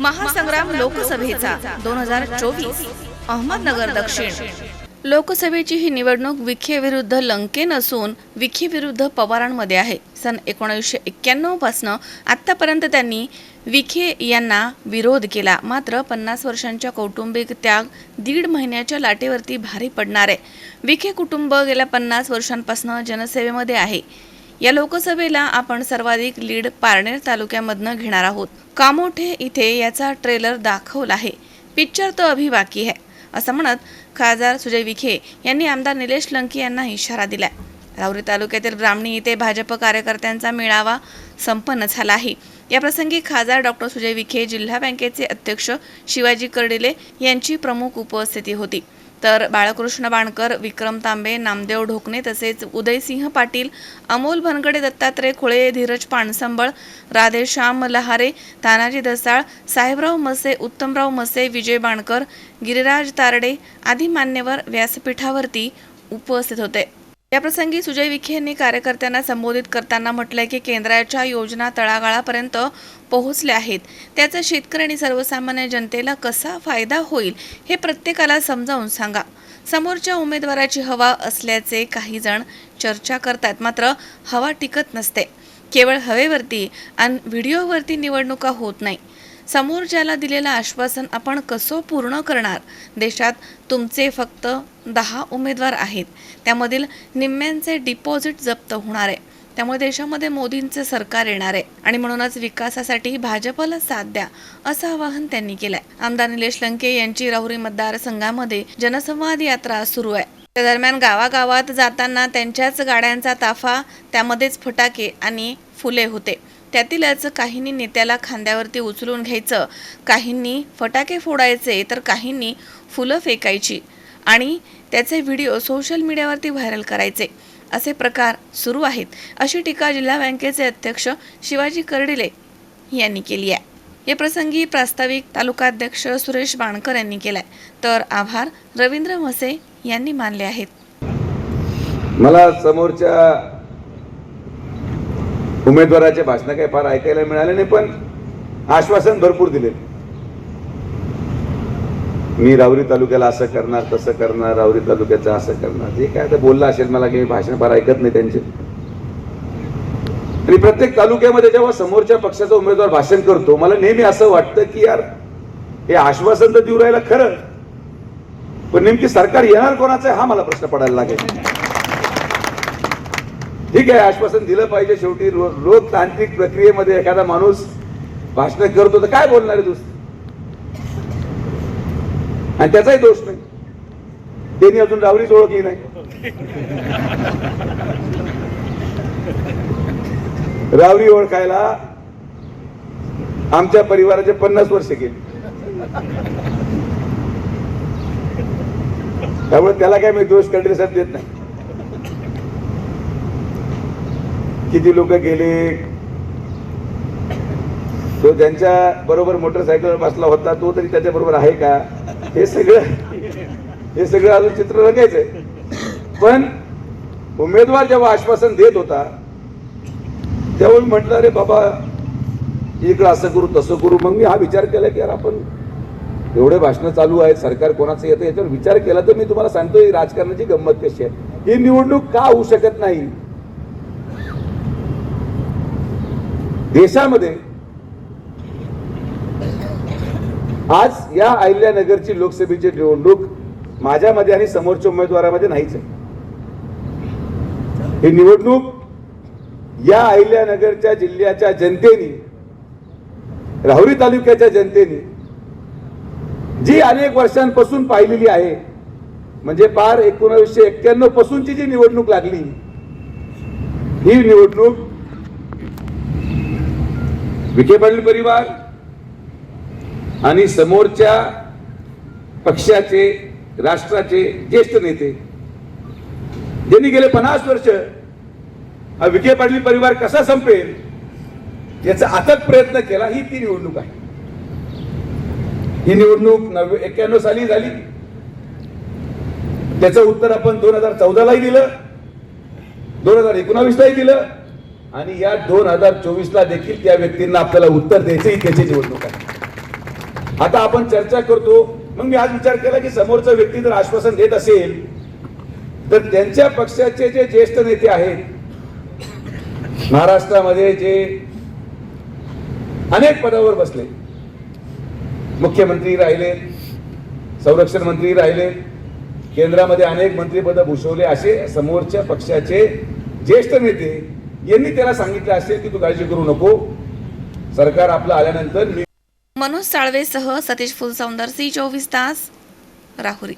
महासंग्राम लोकसभेचा दोन हजार चोवीस अहमदनगर दक्षिण. लोकसभेची ही निवडणूक विखे विरुद्ध लंकेन असून विखे विरुद्ध पवारांमध्ये आहे. सन एकोणीसशे एक्क्याण्णव पासनं आतापर्यंत त्यांनी विखे यांना विरोध केला. मात्र पन्नास वर्षांच्या कौटुंबिक त्याग दीड महिन्याच्या लाटेवरती भारी पडणार आहे. विखे कुटुंब गेल्या पन्नास वर्षांपासून जनसेवेमध्ये आहे. या लोकसभेला आपण सर्वाधिक लीड पारनेर तालुक्यामधनं घेणार आहोत. कामोठे इथे याचा ट्रेलर दाखवला आहे. पिक्चर तर अभि बाकी आहे. असं म्हणत खासदार सुजय विखे यांनी आमदार निलेश लंके यांना इशारा दिलाय. राऊरी तालुक्यातील ब्राह्मणी इथे भाजप कार्यकर्त्यांचा मेळावा संपन्न झाला आहे. याप्रसंगी खासदार डॉक्टर सुजय विखे जिल्हा बँकेचे अध्यक्ष शिवाजी कर्डिले यांची प्रमुख उपस्थिती होती. तर बाळकृष्ण बाणकर विक्रम तांबे नामदेव ढोकणे तसेच उदयसिंह पाटील अमोल भनगडे दत्तात्रय खुळे धीरज पाणसंबळ राधेश्याम लहारे तानाजी दसाळ साहेबराव मसे उत्तमराव मसे विजय बाणकर गिरिराज तारडे आदी मान्यवर व्यासपीठावरती उपस्थित होते. याप्रसंगी सुजय विखे यांनी कार्यकर्त्यांना संबोधित करताना म्हटलंय की केंद्राच्या योजना तळागाळापर्यंत पोहोचल्या आहेत. त्याचा शेतकरी आणि सर्वसामान्य जनतेला कसा फायदा होईल हे प्रत्येकाला समजावून सांगा. समोरच्या उमेदवाराची हवा असल्याचे काही जण चर्चा करतात मात्र हवा टिकत नसते. केवळ हवेवरती आणि व्हिडिओवरती निवडणुका होत नाही. समोरच्याला दिलेलं आश्वासन आपण कसं पूर्ण करणार? देशात तुमचे फक्त दहा उमेदवार आहेत. त्यामधील निम्म्यांचे डिपॉझिट जप्त होणार आहे. त्यामुळे देशामध्ये मोदींचे सरकार येणार आहे. आणि म्हणूनच विकासासाठी भाजपला साथ द्या असं आवाहन त्यांनी केलंय. आमदार निलेश लंके यांची राहुरी मतदारसंघामध्ये जनसंवाद यात्रा सुरू आहे. त्या दरम्यान गावागावात जाताना त्यांच्याच गाड्यांचा ताफा त्यामध्येच फटाके आणि फुले होते. त्यातीलच काहींनी नेत्याला खांद्यावरती उचलून घ्यायचं काहींनी फटाके फोडायचे तर काहींनी फुलं फेकायची आणि त्याचे व्हिडिओ सोशल मीडियावरती व्हायरल करायचे. असे प्रकार सुरू आहेत. अशी टीका जिल्हा बँकेचे अध्यक्ष शिवाजी कर्डिले यांनी केली आहे. या प्रसंगी प्रास्ताविक तालुकाध्यक्ष सुरेश बाणकर यांनी केलाय. तर आभार रवींद्र म्हसे यांनी मानले आहेत. मला समोरच्या उमेदवाराचे भाषण काही फार ऐकायला मिळाले नाही पण आश्वासन भरपूर दिले. मी रावरी तालुक्याला असं करणार तसं करणार रावरी तालुक्याचं असं करणार. जे काय आता बोललं असेल मला की मी भाषण फार ऐकत नाही त्यांचे. आणि प्रत्येक तालुक्यामध्ये जेव्हा समोरच्या पक्षाचा उमेदवार भाषण करतो मला नेहमी असं वाटतं की यार हे आश्वासन तर देऊ राहिलं खरं. पण नेमकी सरकार येणार कोणाचं आहे हा मला प्रश्न पडायला लागेल. ठीक आहे आश्वासन दिलं पाहिजे शेवटी. रो- लोकतांत्रिक प्रक्रियेमध्ये एखादा माणूस भाषण करतो तर काय बोलणार आहे दुसरं? आणि त्याचाही दोष नाही. त्यांनी अजून रावरीच ओळखली नाही. रावरी ओळखायला आमच्या परिवाराचे पन्नास वर्ष गेले. त्यामुळे त्याला काय मी दोष कंडिशन देत नाही. किती लोक गेले? तो ज्यांच्या बरोबर मोटरसायकलवर बसला होता तो तरी त्याच्याबरोबर आहे का? हे सगळं हे सगळं अजून चित्र रंगायचंय पण उमेदवार जेव्हा आश्वासन देत होता तेव्हा मी म्हटलं अरे बाबा इकडं असं करू तसं करू. मग मी हा विचार केला की यार आपण एवढे भाषणं चालू आहेत सरकार कोणाचं येतं याच्यावर विचार केला तर मी तुम्हाला सांगतो ही राजकारणाची गंमत कशी आहे? ही निवडणूक का होऊ शकत नाही? देशामध्ये आज या अहिल्यानगरची लोकसभेची निवडणूक माझ्यामध्ये आणि समोरच्या उमेदवारामध्ये नाहीच आहे. ही निवडणूक या अहिल्यानगरच्या जिल्ह्याच्या जनतेने राहुरी तालुक्याच्या जनतेने जी अनेक वर्षांपासून पाहिलेली आहे म्हणजे पार एकोणावीसशे एक्क्याण्णव पासूनची जी निवडणूक लागली ही निवडणूक विखे पाटील परिवार आणि समोरच्या पक्षाचे राष्ट्राचे ज्येष्ठ नेते. ज्यांनी गेले पन्नास वर्ष हा विखे पाटील परिवार कसा संपेल याचा अथक प्रयत्न केला ही ती निवडणूक आहे. ही निवडणूक नव्वे एक्क्याण्णव साली झाली. त्याचं उत्तर आपण दोन हजार चौदालाही दिलं. दोन हजार एकोणावीसलाही दिलं. आणि या दोन हजार चोवीसला देखील त्या व्यक्तींना आपल्याला उत्तर द्यायचंही त्याची निवडणूक आहे. आता आपण चर्चा करतो मग मी आज विचार केला की समोरचा व्यक्ती जर आश्वासन देत असेल तर त्यांच्या पक्षाचे जे ज्येष्ठ नेते आहेत महाराष्ट्रामध्ये जे अनेक पदावर बसले. मुख्यमंत्री राहिले संरक्षण मंत्री राहिले केंद्रामध्ये अनेक मंत्रिपद भूषवले असे समोरच्या पक्षाचे ज्येष्ठ नेते यांनी त्याला सांगितले असेल की तू काळजी करू नको. सरकार आपलं आल्यानंतर मनोज साळवेसह सतीश फुलसौंदर सी चोवीस तास राहुरी.